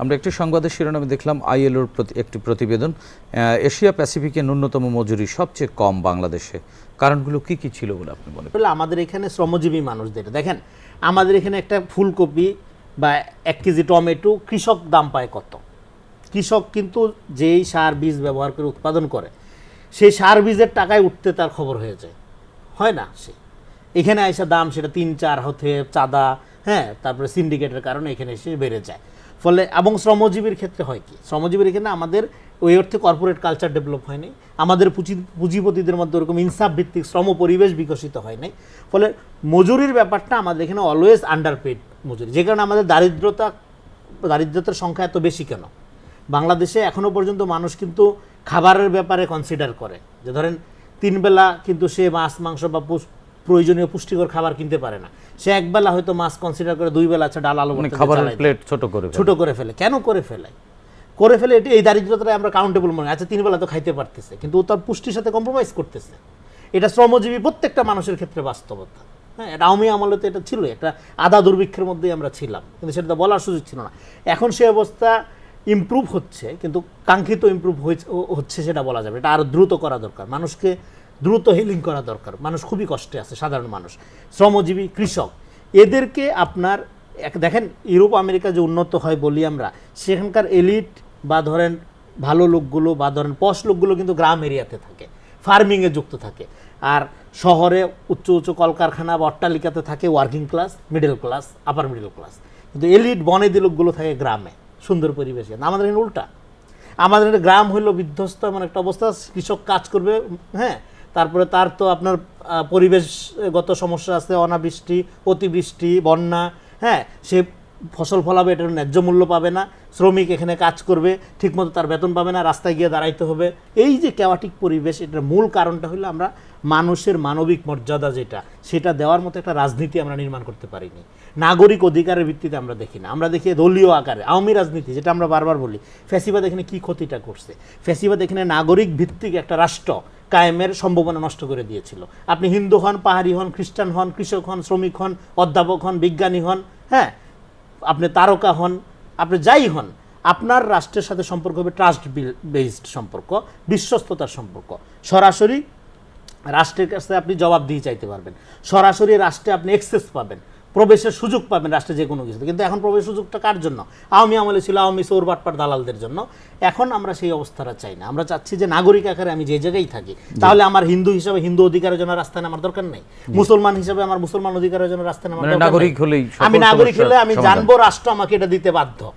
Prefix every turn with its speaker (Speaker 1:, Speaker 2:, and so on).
Speaker 1: আমরা একটি সংবাদের শিরোনামে দেখলাম আইএলওর একটি প্রতিবেদন। এশিয়া প্যাসিফিকে ন্যূনতম মজুরি সবচেয়ে কম বাংলাদেশে। কারণগুলো কি কি ছিল বলে আপনি মনে করেন?
Speaker 2: আমাদের এখানে শ্রমজীবী মানুষদের, দেখেন, আমাদের এখানে একটা ফুলকপি বা এক কেজি টমেটো কৃষক দাম পায় কত? কৃষক কিন্তু যেই সার বীজ ব্যবহার করে উৎপাদন করে, সেই সার বীজের টাকায় উঠতে তার খবর হয়ে যায়। হয় না সে? এখানে আইসা দাম সেটা তিন চার হতে চাঁদা হ্যাঁ তারপরে সিন্ডিকেটের কারণে এখানে এসে বেড়ে যায়। ফলে, এবং শ্রমজীবীর ক্ষেত্রে হয় কি? শ্রমজীবীর এখানে আমাদের ওই অর্থে কর্পোরেট কালচার ডেভেলপ হয়নি আমাদের পুঁজি, পুঁজিপতিদের মধ্যে ওরকম ইনসাফ ভিত্তিক শ্রম পরিবেশ বিকশিত হয় নাই। ফলে মজুরির ব্যাপারটা আমাদের এখানে অলওয়েজ আন্ডারপেড মজুরি। যে কারণে আমাদের দারিদ্রতা, দারিদ্রতার সংখ্যা এত বেশি কেন? বাংলাদেশে এখনও পর্যন্ত মানুষ কিন্তু খাবারের ব্যাপারে কনসিডার করে। যে ধরেন তিন বেলা কিন্তু সে মাছ, মাংস বা প্রয়োজনীয় পুষ্টিকর খাবার কিনতে পারে না। সে একবেলা হয়তো মাছ কনসিডার করে দুই বেলা আছে ডাল আলু
Speaker 1: মানে খাবারের প্লেট ছোট করে
Speaker 2: ছোট করে ফেলে। কেন করে ফেলে? করে ফেলে এটি এই দারিদ্রতাটা আমরা কাউন্টেবল মনে। আচ্ছা তিন বেলা তো খাইতে পারতেছে কিন্তু ও তার পুষ্টির সাথে কম্প্রোমাইজ করতেছে। এটা শ্রমজীবী প্রত্যেকটা মানুষের ক্ষেত্রে বাস্তবতা। হ্যাঁ এটা আওয়ামী আমলে তো এটা ছিল একটা আধা দুর্ভিক্ষের মধ্যেই আমরা ছিলাম কিন্তু সেটা তো বলার সুযোগ ছিল না। এখন সে অবস্থা ইম্প্রুভ হচ্ছে কিন্তু কাঙ্ক্ষিত ইমপ্রুভ হচ্ছে সেটা বলা যাবে। এটা আরও দ্রুত করা দরকার। মানুষকে দ্রুত হিলিং করা দরকার। মানুষ খুবই কষ্টে আছে, সাধারণ মানুষ। শ্রমজীবী, কৃষক। এদেরকে আপনার, এক- দেখেন, ইউরোপ, আমেরিকা যে উন্নত হয় বলি আমরা, সেখানকার এলিট বা ধরেন ভালো লোকগুলো বা ধরেন পশ লোকগুলো কিন্তু গ্রাম এরিয়াতে থাকে ফার্মিংয়ে যুক্ত থাকে। আর শহরে উচ্চ উচ্চ কলকারখানা বা অট্টালিকাতে থাকে working class middle class upper middle class কিন্তু এলিট বনেদি লোকগুলো থাকে গ্রামে, সুন্দর পরিবেশে। আমাদের এখানে উল্টা। আমাদের গ্রাম হইল বিধ্বস্ত এমন একটা অবস্থা, কৃষক কাজ করবে হ্যাঁ তারপরে তার তো আপনার পরিবেশগত সমস্যা আছে অনাবৃষ্টি অতিবৃষ্টি বন্যা হ্যাঁ সে ফসল ফলাবে এটার ন্যায্য মূল্য পাবে না, শ্রমিক এখানে কাজ করবে, ঠিকমতো তার বেতন পাবে না, রাস্তায় গিয়ে দাঁড়াইতে হবে। এই যে কেওয়াটিক পরিবেশ, এটার মূল কারণটা হলো আমরা মানুষের মানবিক মর্যাদা যেটা, সেটা দেওয়ার মতো একটা রাজনীতি আমরা নির্মাণ করতে পারিনি। নাগরিক অধিকারের ভিত্তিতে আমরা দেখি না। আমরা দেখি দলীয় আকারে, আওয়ামী রাজনীতি, যেটা আমরা বারবার বলি, ফ্যাসিবাদ এখানে কি ক্ষতিটা করছে? ফ্যাসিবাদ এখানে নাগরিক ভিত্তিক একটা রাষ্ট্র কায়েমের সম্ভাবনা নষ্ট করে দিয়েছিল। আপনি হিন্দু হন, পাহাড়ি হন, খ্রিস্টান হন, কৃষক হন, শ্রমিক হন, অধ্যাপক হন, বিজ্ঞানী হন হ্যাঁ? আপনি তারকা হন, আপনি যাই হন, আপনার রাষ্ট্রের সাথে সম্পর্ক হবে ট্রাস্ট বেসড সম্পর্ক, বিশ্বস্ততার সম্পর্ক। সরাসরি রাষ্ট্রের কাছে আপনি জবাব দিয়ে চাইতে পারবেন। সরাসরি রাষ্ট্রে আপনি এক্সেস পাবেন। প্রবেশের সুযোগ পাবেন রাষ্ট্রে যে কোনো কিছুতে। কিন্তু এখন প্রবেশ সুযোগটা কার জন্য? আওয়ামী আমলে ছিল আওয়ামী সৌর বাটপার দালালদের জন্য। এখন আমরা সেই অবস্থাটা চাই না। আমরা চাচ্ছি যে নাগরিক আকারে আমি যে জায়গায় থাকি তাহলে আমার হিন্দু হিসাবে হিন্দু অধিকারের জন্য রাস্তায় আমার দরকার নেই। মুসলমান হিসাবে আমার মুসলমান অধিকারের জন্য রাস্তায় আমার
Speaker 1: মানে
Speaker 2: দরকার। আমি নাগরিক হলে আমি জানব রাষ্ট্র আমাকে এটা দিতে বাধ্য।